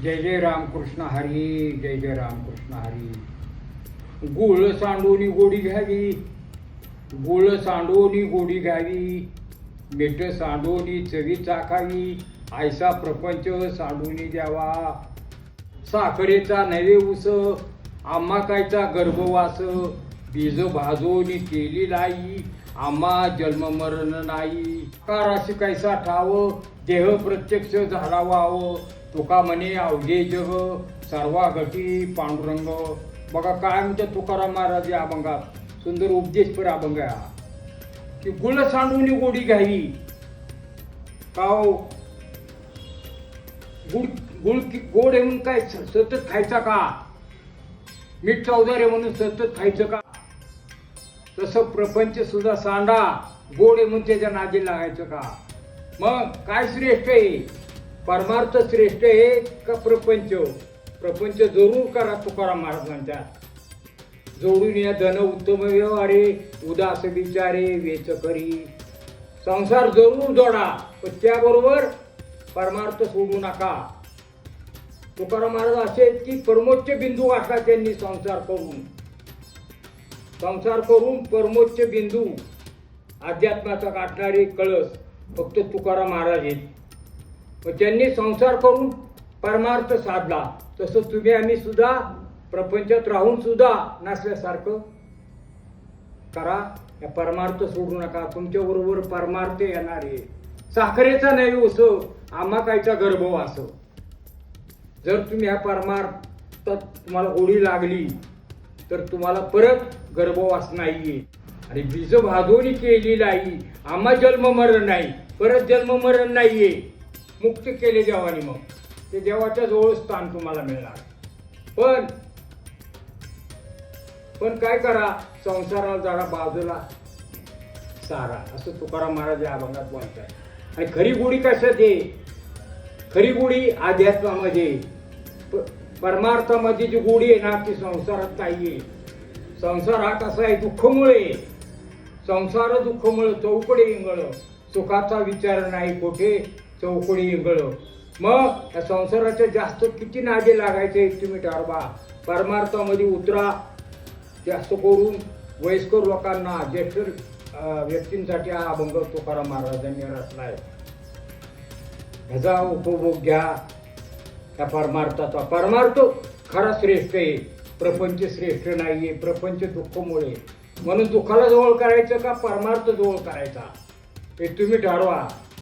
जय जय रामकृष्ण हरी जय जय रामकृष्ण हरी. गुळ सांडोनी गोडी घ्यावी. गुळ सांडोनी गोडी घ्यावी. मीठ सांडोनी चवी चाखावी. आयसा प्रपंच सांडोनी द्यावा. साखरेचा नवे उस आम्हा कायचा गर्भवास. बीज भाजोनी केली नाही आम्हा जन्म मरण नाही. काराशी कैसा ठाव देह प्रत्यक्ष झाला व्हावं तुका म्हणे अवघे जग सर्वा घटी पांडुरंग. बघा काय म्हणते तुकाराम महाराज या अभंगात सुंदर उपदेश पर अभंग आहे की गुण सांडून गोडी घ्यावी. काव गुड हो? गुळ गोड येऊन म्हणून काय सतत खायचा का? मीठ चौदारे म्हणून सतत खायचं का? तसं प्रपंच सुद्धा सांडा गोड म्हणून त्याच्या नादी लागायचं का? मग काय श्रेष्ठ आहे? परमार्थ श्रेष्ठ हे का प्रपंच? प्रपंच जरूर करा तुकाराम महाराज जोडून या धन उत्तम व्यवहारे उदास विचारे वेच करी. संसार जरूर जोडा पण त्याबरोबर परमार्थ सोडू नका. तुकाराम महाराज असे आहेत की परमोच्च बिंदू गाठला त्यांनी संसार करून. संसार करून परमोच्च बिंदू अध्यात्माचा गाठणारे कळस फक्त तुकाराम महाराज आहेत. मग त्यांनी संसार करून परमार्थ साधला तसं तुम्ही आम्ही सुद्धा प्रपंचात राहून सुद्धा नसल्यासारखं करा. या परमार्थ सोडू नका. तुमच्या बरोबर परमार्थ येणार आहे. साखरेचा नाही उसं आम्हा कायचा गर्भवास जर तुम्ही ह्या परमार्थात तुम्हाला ओढी लागली तर तुम्हाला परत गर्भवास नाहीये. आणि बीज भाजवणी केली नाही. आम्हा जन्म मरण नाही. परत जन्म मरण नाहीये. मुक्त केले देवाने मग. ते देवाच्या जवळ स्थान तुम्हाला मिळणार. पण पण काय करा संसाराला जरा बाजूला सारा. असं तुकाराम महाराज या अभंगात म्हणतात आणि खरी गुढी कशात आहे खरी गुढी अध्यात्मामध्ये परमार्थामध्ये जी गुढी आहे ना ती संसारात नाही आहे संसार हा कसा आहे? दुःखमुळे. संसार दुःखमुळे चौकडे इंगळ. सुखाचा विचार नाही कुठे. चौकडी इंगळ मग या संसाराच्या जास्त किती नादे लागायचे तुम्ही ठरवा परमार्थामध्ये उतरा. जास्त करून वयस्कर लोकांना ज्येष्ठ व्यक्तींसाठी हा अभंग तुकाराम महाराजांनी रचलाय. ह्याचा उपभोग घ्या. त्या परमार्थाचा. परमार्थ खरा श्रेष्ठ आहे. प्रपंच श्रेष्ठ नाहीये. प्रपंच दुःखमुळे. म्हणून दुःखाला जवळ करायचं का? परमार्थ जवळ करायचा? हे तुम्ही ठरवा.